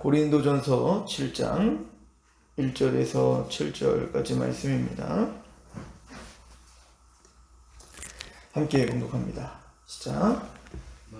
고린도전서 7장 1절에서 7절까지 말씀입니다. 함께 공독합니다. 시작.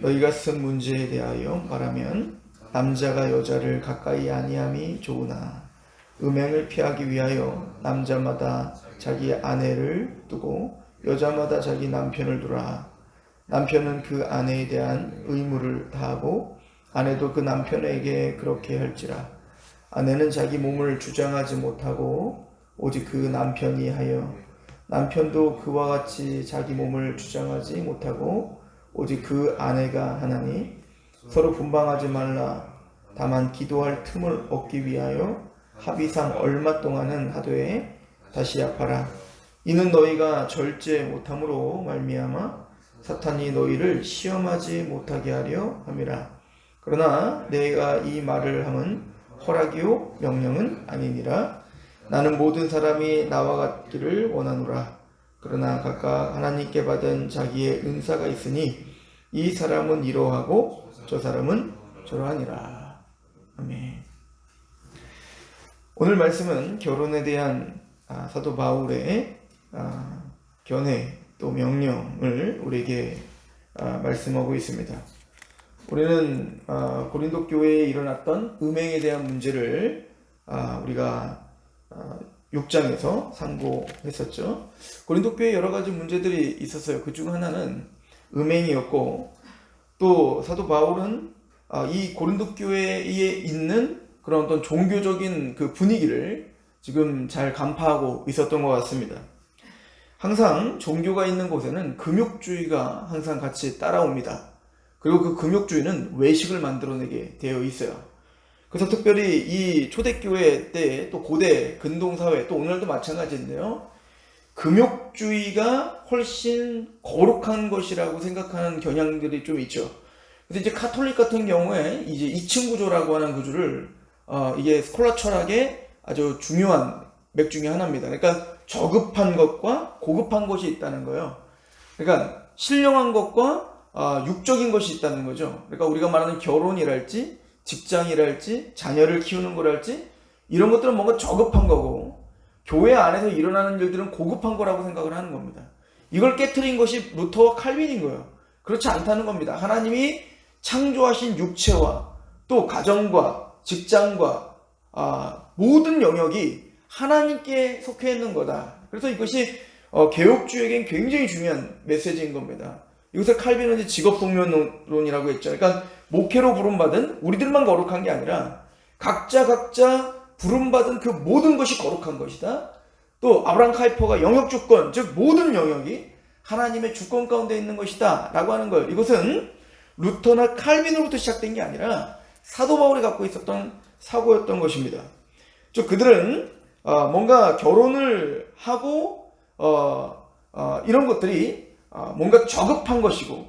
너희가 쓴 문제에 대하여 말하면 남자가 여자를 가까이 아니함이 좋으나 음행을 피하기 위하여 남자마다 자기 아내를 두고 여자마다 자기 남편을 두라. 남편은 그 아내에 대한 의무를 다하고 아내도 그 남편에게 그렇게 할지라. 아내는 자기 몸을 주장하지 못하고 오직 그 남편이 하여 남편도 그와 같이 자기 몸을 주장하지 못하고 오직 그 아내가 하나니 서로 분방하지 말라. 다만 기도할 틈을 얻기 위하여 합의상 얼마 동안은 하되 다시 합하라. 이는 너희가 절제 못함으로 말미암아 사탄이 너희를 시험하지 못하게 하려 함이라. 그러나 내가 이 말을 함은 허락이요 명령은 아니니라. 나는 모든 사람이 나와 같기를 원하노라. 그러나 각각 하나님께 받은 자기의 은사가 있으니 이 사람은 이러하고 저 사람은 저러하니라. 아멘. 오늘 말씀은 결혼에 대한 아, 사도 바울의 아, 견해 또 명령을 우리에게 아, 말씀하고 있습니다. 우리는 아, 고린도 교회에 일어났던 음행에 대한 문제를 아, 우리가 아, 6장에서 상고했었죠. 고린도 교회에 여러 가지 문제들이 있었어요. 그 중 하나는 음행이었고 또 사도 바울은 아, 이 고린도 교회에 있는 그런 어떤 종교적인 그 분위기를 지금 잘 간파하고 있었던 것 같습니다. 항상 종교가 있는 곳에는 금욕주의가 항상 같이 따라옵니다. 그리고 그 금욕주의는 외식을 만들어내게 되어 있어요. 그래서 특별히 이 초대교회 때 또 고대 근동사회 또 오늘도 마찬가지인데요. 금욕주의가 훨씬 거룩한 것이라고 생각하는 경향들이 좀 있죠. 근데 이제 카톨릭 같은 경우에 이제 2층 구조라고 하는 구조를 어, 이게 스콜라 철학의 아주 중요한 맥 중에 하나입니다. 그러니까 저급한 것과 고급한 것이 있다는 거예요. 그러니까 신령한 것과 아, 육적인 것이 있다는 거죠. 그러니까 우리가 말하는 결혼이랄지 직장이랄지 자녀를 키우는 거랄지 이런 것들은 뭔가 저급한 거고 교회 안에서 일어나는 일들은 고급한 거라고 생각을 하는 겁니다. 이걸 깨트린 것이 루터와 칼빈인 거예요. 그렇지 않다는 겁니다. 하나님이 창조하신 육체와 또 가정과 직장과 아, 모든 영역이 하나님께 속해 있는 거다. 그래서 이것이 어, 개혁주에겐 굉장히 중요한 메시지인 겁니다. 이것을 칼빈은 직업 속면론이라고 했죠. 그러니까 목회로 부름받은 우리들만 거룩한 게 아니라 각자 각자 부름받은 그 모든 것이 거룩한 것이다. 또 아브람 카이퍼가 영역 주권, 즉 모든 영역이 하나님의 주권 가운데 있는 것이다. 라고 하는 걸 이것은 루터나 칼빈으로부터 시작된 게 아니라 사도 바울이 갖고 있었던 사고였던 것입니다. 즉 그들은 어, 뭔가 결혼을 하고 어, 어, 이런 것들이 어, 뭔가 저급한 것이고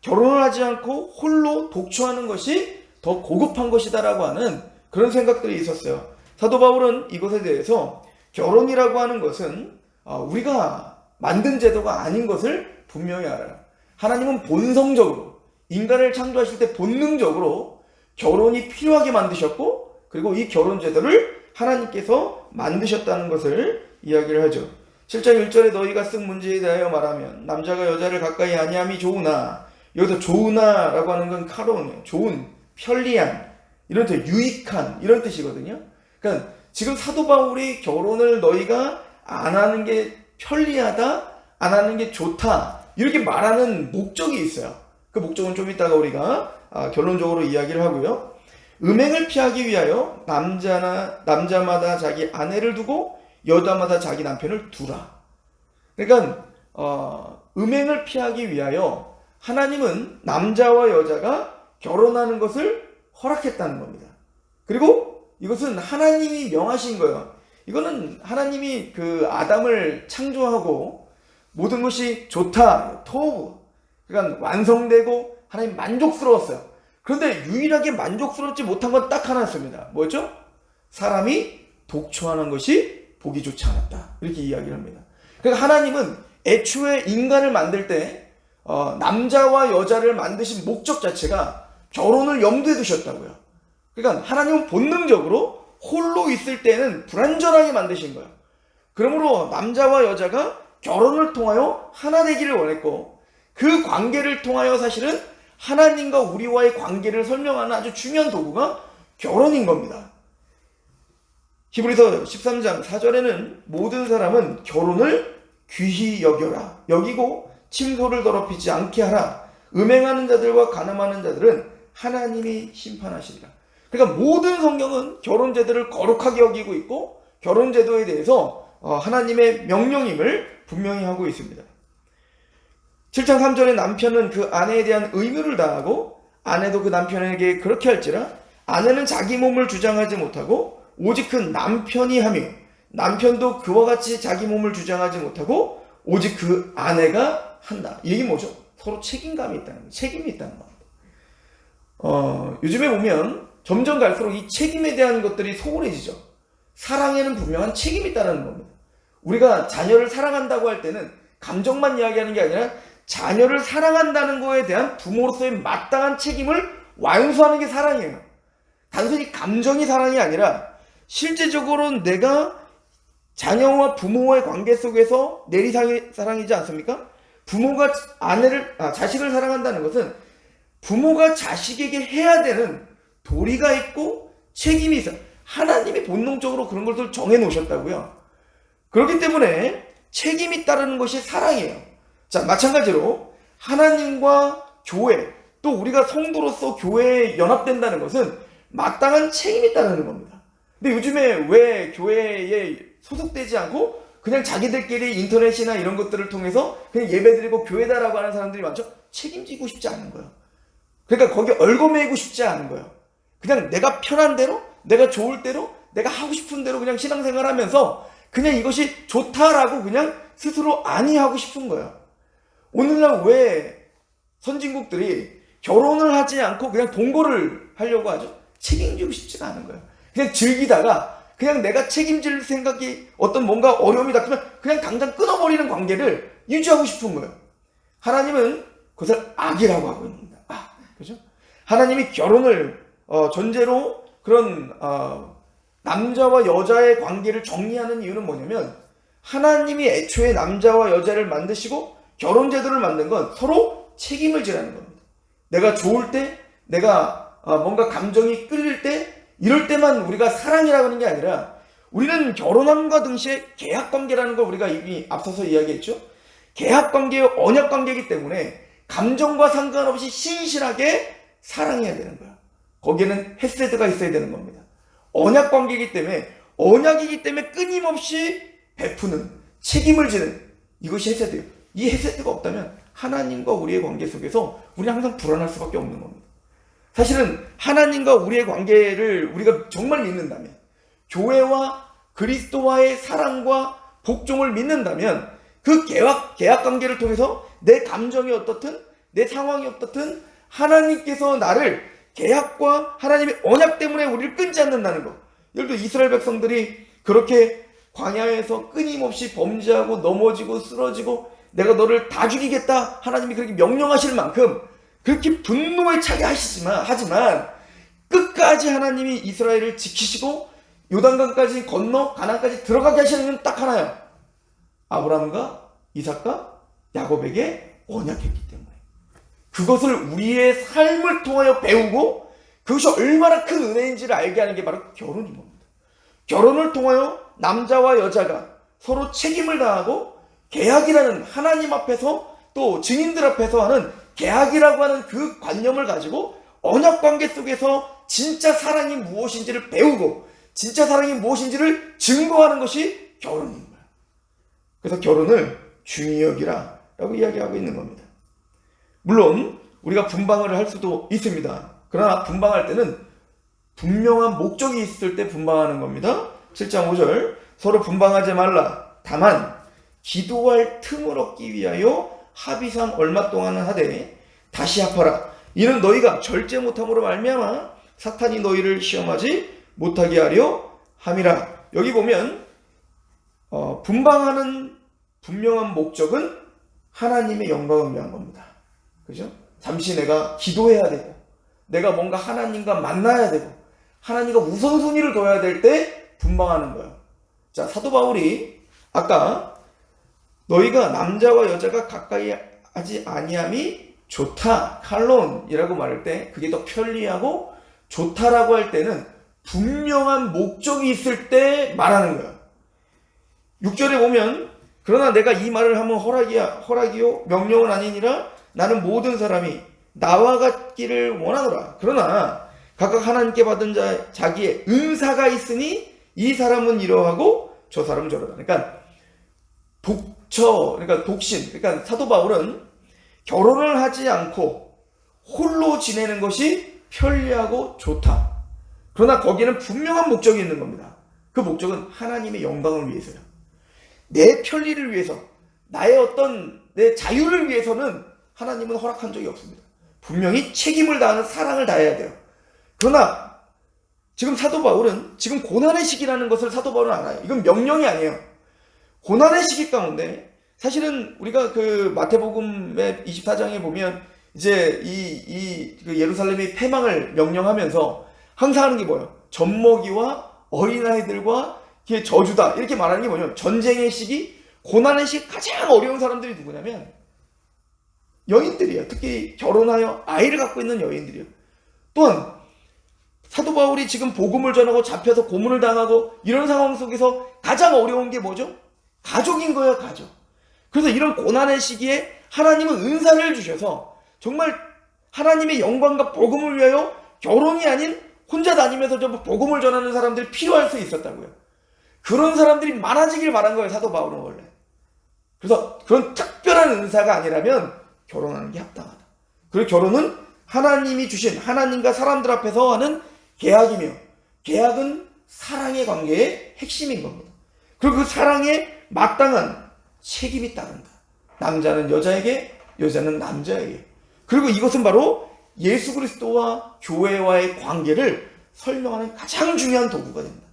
결혼을 하지 않고 홀로 독초하는 것이 더 고급한 것이다라고 하는 그런 생각들이 있었어요. 사도 바울은 이것에 대해서 결혼이라고 하는 것은 어, 우리가 만든 제도가 아닌 것을 분명히 알아요. 하나님은 본성적으로 인간을 창조하실 때 본능적으로 결혼이 필요하게 만드셨고 그리고 이 결혼 제도를 하나님께서 만드셨다는 것을 이야기를 하죠. 7장 1절에 너희가 쓴 문제에 대하여 말하면 남자가 여자를 가까이 아니함이 좋으나 여기서 좋으나라고 하는 건 카론 좋은 편리한 이런 뜻 유익한 이런 뜻이거든요. 그러니까 지금 사도 바울이 결혼을 너희가 안 하는 게 편리하다 안 하는 게 좋다 이렇게 말하는 목적이 있어요. 그 목적은 좀 이따가 우리가 아, 결론적으로 이야기를 하고요. 음행을 피하기 위하여 남자나 남자마다 자기 아내를 두고 여자마다 자기 남편을 두라. 그러니까 어, 음행을 피하기 위하여 하나님은 남자와 여자가 결혼하는 것을 허락했다는 겁니다. 그리고 이것은 하나님이 명하신 거예요. 이거는 하나님이 그 아담을 창조하고 모든 것이 좋다, 토부. 그러니까 완성되고 하나님 만족스러웠어요. 그런데 유일하게 만족스럽지 못한 건 딱 하나였습니다. 뭐죠? 사람이 독초하는 것이 보기 좋지 않았다. 이렇게 이야기를 합니다. 그러니까 하나님은 애초에 인간을 만들 때 어, 남자와 여자를 만드신 목적 자체가 결혼을 염두에 두셨다고요. 그러니까 하나님은 본능적으로 홀로 있을 때는 불안전하게 만드신 거예요. 그러므로 남자와 여자가 결혼을 통하여 하나 되기를 원했고 그 관계를 통하여 사실은 하나님과 우리와의 관계를 설명하는 아주 중요한 도구가 결혼인 겁니다. 히브리서 13장 4절에는 모든 사람은 결혼을 귀히 여겨라. 여기고 침소를 더럽히지 않게 하라. 음행하는 자들과 가늠하는 자들은 하나님이 심판하시리라. 그러니까 모든 성경은 결혼 제도를 거룩하게 여기고 있고 결혼 제도에 대해서 어, 하나님의 명령임을 분명히 하고 있습니다. 7장 3절에 남편은 그 아내에 대한 의무를 다하고 아내도 그 남편에게 그렇게 할지라 아내는 자기 몸을 주장하지 못하고 오직 그 남편이 하며 남편도 그와 같이 자기 몸을 주장하지 못하고 오직 그 아내가 한다. 이 얘기 뭐죠? 서로 책임감이 있다는 거, 책임이 있다는 겁니다. 어, 요즘에 보면 점점 갈수록 이 책임에 대한 것들이 소홀해지죠. 사랑에는 분명한 책임이 있다는 겁니다. 우리가 자녀를 사랑한다고 할 때는 감정만 이야기하는 게 아니라 자녀를 사랑한다는 거에 대한 부모로서의 마땅한 책임을 완수하는 게 사랑이에요. 단순히 감정이 사랑이 아니라 실제적으로 내가 자녀와 부모와의 관계 속에서 내리상의 사랑이지 않습니까? 부모가 아내를 아, 자식을 사랑한다는 것은 부모가 자식에게 해야 되는 도리가 있고 책임이 있어. 하나님이 본능적으로 그런 것을 정해 놓으셨다고요. 그렇기 때문에 책임이 따르는 것이 사랑이에요. 자, 마찬가지로 하나님과 교회, 또 우리가 성도로서 교회에 연합된다는 것은 마땅한 책임이 따르는 겁니다. 근데 요즘에 왜 교회에 소속되지 않고 그냥 자기들끼리 인터넷이나 이런 것들을 통해서 그냥 예배드리고 교회다라고 하는 사람들이 많죠? 책임지고 싶지 않은 거예요. 그러니까 거기 얽어매이고 싶지 않은 거예요. 그냥 내가 편한 대로, 내가 좋을 대로, 내가 하고 싶은 대로 그냥 신앙생활 하면서 그냥 이것이 좋다라고 그냥 스스로 아니하고 싶은 거예요. 오늘날 왜 선진국들이 결혼을 하지 않고 그냥 동거를 하려고 하죠? 책임지고 싶지가 않은 거예요. 그냥 즐기다가 그냥 내가 책임질 생각이 어떤 뭔가 어려움이 닥치면 그냥 당장 끊어버리는 관계를 유지하고 싶은 거예요. 하나님은 그것을 악이라고 하고 있습니다. 아, 그죠? 하나님이 결혼을 어, 전제로 그런 어, 남자와 여자의 관계를 정리하는 이유는 뭐냐면 하나님이 애초에 남자와 여자를 만드시고 결혼 제도를 만든 건 서로 책임을 지라는 겁니다. 내가 좋을 때, 내가 어, 뭔가 감정이 끌릴 때, 이럴 때만 우리가 사랑이라고 하는 게 아니라 우리는 결혼함과 동시에 계약 관계라는 걸 우리가 이미 앞서서 이야기했죠. 계약 관계의 언약 관계이기 때문에 감정과 상관없이 신실하게 사랑해야 되는 거야. 거기에는 헤세드가 있어야 되는 겁니다. 언약 관계이기 때문에 언약이기 때문에 끊임없이 베푸는 책임을 지는 이것이 헤세드예요. 이 헤세드가 없다면 하나님과 우리의 관계 속에서 우리는 항상 불안할 수밖에 없는 겁니다. 사실은 하나님과 우리의 관계를 우리가 정말 믿는다면 교회와 그리스도와의 사랑과 복종을 믿는다면 그 계약, 계약 관계를 통해서 내 감정이 어떻든 내 상황이 어떻든 하나님께서 나를 계약과 하나님의 언약 때문에 우리를 끊지 않는다는 것. 예를 들어 이스라엘 백성들이 그렇게 광야에서 끊임없이 범죄하고 넘어지고 쓰러지고 내가 너를 다 죽이겠다 하나님이 그렇게 명령하실 만큼 그렇게 분노에 차게 하시지만 하지만 끝까지 하나님이 이스라엘을 지키시고 요단강까지 건너 가나안까지 들어가게 하시는 딱 하나요. 아브라함과 이삭과 야곱에게 언약했기 때문에 그것을 우리의 삶을 통하여 배우고 그것이 얼마나 큰 은혜인지를 알게 하는 게 바로 결혼인 겁니다. 결혼을 통하여 남자와 여자가 서로 책임을 다하고 계약이라는 하나님 앞에서 또 증인들 앞에서 하는 계약이라고 하는 그 관념을 가지고 언약 관계 속에서 진짜 사랑이 무엇인지를 배우고 진짜 사랑이 무엇인지를 증거하는 것이 결혼인 거예요. 그래서 결혼을 중히 여기라 라고 이야기하고 있는 겁니다. 물론 우리가 분방을 할 수도 있습니다. 그러나 분방할 때는 분명한 목적이 있을 때 분방하는 겁니다. 7장 5절 서로 분방하지 말라. 다만 기도할 틈을 얻기 위하여 합의상 얼마 동안은 하되 다시 합하라. 이는 너희가 절제 못함으로 말미암아 사탄이 너희를 시험하지 못하게 하려 함이라. 여기 보면 어, 분방하는 분명한 목적은 하나님의 영광을 위한 겁니다. 그죠? 잠시 내가 기도해야 되고, 내가 뭔가 하나님과 만나야 되고, 하나님과 우선순위를 둬야 될 때 분방하는 거예요. 자, 사도 바울이 아까 너희가 남자와 여자가 가까이 하지 아니함이 좋다. 칼론이라고 말할 때 그게 더 편리하고 좋다라고 할 때는 분명한 목적이 있을 때 말하는 거예요. 6절에 보면 그러나 내가 이 말을 하면 허락이야 허락이요 명령은 아니니라 나는 모든 사람이 나와 같기를 원하노라. 그러나 각각 하나님께 받은 자 자기의 은사가 있으니 이 사람은 이러하고 저 사람은 저러다. 그러니까 독 처 그러니까 독신 그러니까 사도 바울은 결혼을 하지 않고 홀로 지내는 것이 편리하고 좋다. 그러나 거기는 분명한 목적이 있는 겁니다. 그 목적은 하나님의 영광을 위해서요. 내 편리를 위해서, 나의 어떤 내 자유를 위해서는 하나님은 허락한 적이 없습니다. 분명히 책임을 다하는 사랑을 다해야 돼요. 그러나 지금 사도 바울은 지금 고난의 시기라는 것을 사도 바울은 알아요. 이건 명령이 아니에요. 고난의 시기 가운데 사실은 우리가 그 마태복음의 24장에 보면 이제 이, 이, 그 예루살렘이 패망을 명령하면서 항상 하는 게 뭐예요? 젖먹이와 어린아이들과 이게 저주다. 이렇게 말하는 게 뭐냐면 전쟁의 시기, 고난의 시기 가장 어려운 사람들이 누구냐면 여인들이에요. 특히 결혼하여 아이를 갖고 있는 여인들이에요. 또한 사도 바울이 지금 복음을 전하고 잡혀서 고문을 당하고 이런 상황 속에서 가장 어려운 게 뭐죠? 가족인 거예요, 가족. 그래서 이런 고난의 시기에 하나님은 은사를 주셔서 정말 하나님의 영광과 복음을 위하여 결혼이 아닌 혼자 다니면서 좀 복음을 전하는 사람들이 필요할 수 있었다고요. 그런 사람들이 많아지길 바란 거예요, 사도 바울은 원래. 그래서 그런 특별한 은사가 아니라면 결혼하는 게 합당하다. 그리고 결혼은 하나님이 주신 하나님과 사람들 앞에서 하는 계약이며 계약은 사랑의 관계의 핵심인 겁니다. 그리고 그 사랑에 마땅한 책임이 따른다. 남자는 여자에게, 여자는 남자에게. 그리고 이것은 바로 예수 그리스도와 교회와의 관계를 설명하는 가장 중요한 도구가 됩니다.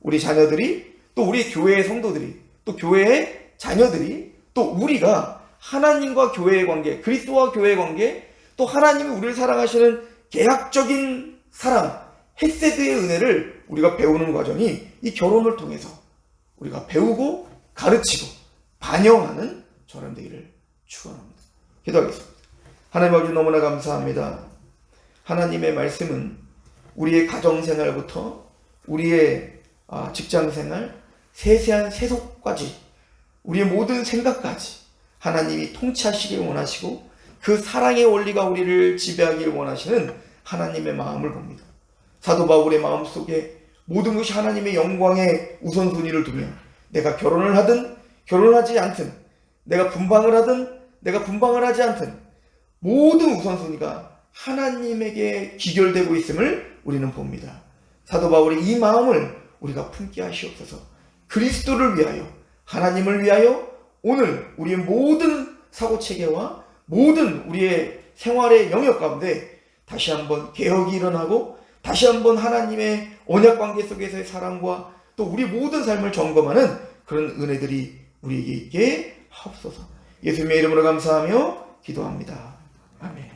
우리 자녀들이 또 우리 교회의 성도들이 또 교회의 자녀들이 또 우리가 하나님과 교회의 관계, 그리스도와 교회의 관계, 또 하나님이 우리를 사랑하시는 계약적인 사랑, 헤세드의 은혜를 우리가 배우는 과정이 이 결혼을 통해서 우리가 배우고 가르치고 반영하는 저런 되기를 축원합니다. 기도하겠습니다. 하나님 아버지 너무나 감사합니다. 하나님의 말씀은 우리의 가정 생활부터 우리의 아, 직장 생활, 세세한 세속까지 우리의 모든 생각까지 하나님이 통치하시길 원하시고 그 사랑의 원리가 우리를 지배하길 원하시는 하나님의 마음을 봅니다. 사도 바울의 마음 속에 모든 것이 하나님의 영광의 우선순위를 두며 내가 결혼을 하든 결혼을 하지 않든 내가 분방을 하든 내가 분방을 하지 않든 모든 우선순위가 하나님에게 기결되고 있음을 우리는 봅니다. 사도 바울의 이 마음을 우리가 품게 하시옵소서. 그리스도를 위하여 하나님을 위하여 오늘 우리의 모든 사고 체계와 모든 우리의 생활의 영역 가운데 다시 한번 개혁이 일어나고 다시 한번 하나님의 언약 관계 속에서의 사랑과 또 우리 모든 삶을 점검하는 그런 은혜들이 우리에게 있게 하옵소서. 예수님의 이름으로 감사하며 기도합니다. 아멘.